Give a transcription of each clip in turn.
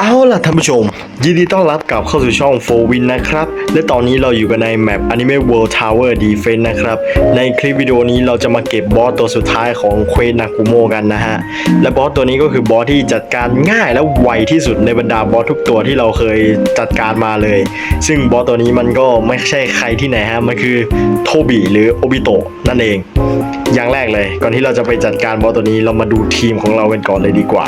เอาล่ะท่านผู้ชม ยินดีต้อนรับกลับเข้าสู่ช่อง 4 Win นะครับ และตอนนี้เราอยู่กันในแมป Anime World Tower Defense นะครับ ในคลิปวิดีโอนี้เราจะมาเก็บบอสตัวสุดท้ายของเควนากุโมกันนะฮะ และบอสตัวนี้ก็คือบอสที่จัดการง่ายและไวที่สุดในบรรดาบอสทุกตัวที่เราเคยจัดการมาเลย ซึ่งบอสตัวนี้มันก็ไม่ใช่ใครที่ไหนฮะ มันคือโทบิหรือโอบิโตะนั่นเอง อย่างแรกเลย ก่อนที่เราจะไปจัดการบอสตัวนี้เรามาดูทีมของเรากันก่อนเลยดีกว่า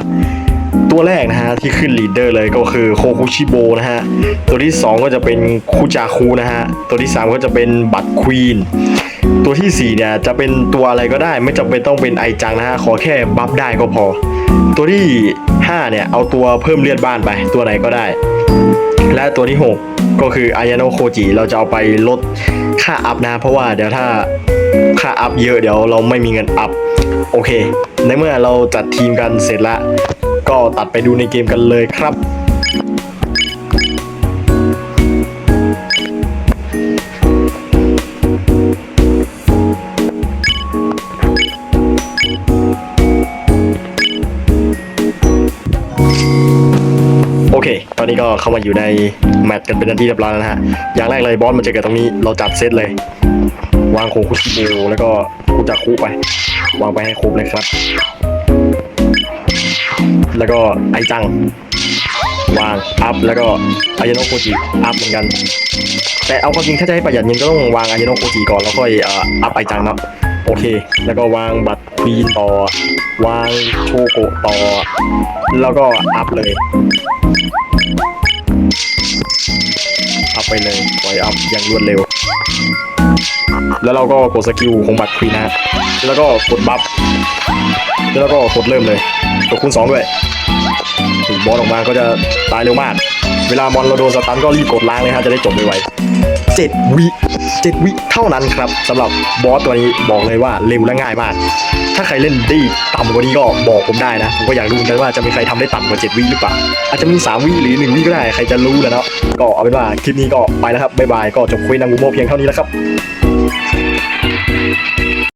ตัวแรกนะฮะที่ขึ้นลีดเดอร์เลยก็คือโคคุชิโบนะฮะ ตัวที่ 2 ก็จะเป็นคูจาคูนะฮะ ตัวที่ 3 ก็จะเป็นบัตควีนตัวทีสี่ 4 เนี่ยจะเป็นตัวอะไรก็ได้ ไม่จำเป็นต้องเป็นไอจังนะฮะ ขอแค่บัฟได้ก็พอ ตัวที่ 5 เนี่ย เอาตัวเพิ่มเลือดบ้านไป ตัวไหนก็ได้ และตัวที่ 6 ก็คืออายาโนโคจิเราจะเอาไปลดค่าอัพนะ เพราะว่าเดี๋ยวถ้าค่าอัพเยอะเดี๋ยวเราไม่มีเงินอัพ โอเค ในเมื่อเราจัดทีมกันเสร็จละ ก็ตัดไปดูในเกมกันเลยครับโอเค ตอนนี้ก็เข้ามาอยู่ในแมตช์กันเป็นนาทีเรียบร้อยแล้วนะฮะ อย่างแรกเลยบอสมันจะเกิดตรงนี้ เราจัดเซตเลย วางโคคุชิโบแล้วก็คุจักคุไป วางไปให้ครบเลยครับ แล้วก็ไอจัง วาง อัพ แล้วก็อายโนโคจิอัพเหมือนกัน แต่เอาความจริงถ้าจะให้ประหยัดเงินก็ต้องวางอายโนโคจิก่อนแล้วค่อยอัพไอจังเนาะโอเค แล้วก็วางบัตรควีนต่อ วางโชโกต่อ แล้วก็อัพเลย อัพไปเลยปล่อยอัพอย่างรวดเร็ว แล้วเราก็กดสกิลของบัตรควีนะฮะแล้วก็กดบัฟ แล้วก็กดเริ่มเลยกดคูณสองด้วยถึงบอสออกมาก็จะตายเร็วมาก เวลามอนเราโดนสตันก็รีบกดล้างเลยฮะจะได้จบไวๆเจ็ดวิเจ็ดวิเท่านั้นครับสำหรับบอสตัวนี้บอกเลยว่าเร็วและง่ายมาก ถ้าใครเล่นได้ต่ำกว่านี้ก็บอกผมได้นะ ผมก็อยากรู้เหมือนกันว่าจะมีใครทำได้ต่ำกว่าเจ็ดวิหรือเปล่า อาจจะมีสามวิหรือหนึ่งวิก็ได้ใครจะรู้แล้วเนาะก็เอาเป็นว่าคลิปนี้ก็ไปแล้วครับบ๊ายบายก็จบคุยนางงูโมเพียงเท่านี้แล้วครับ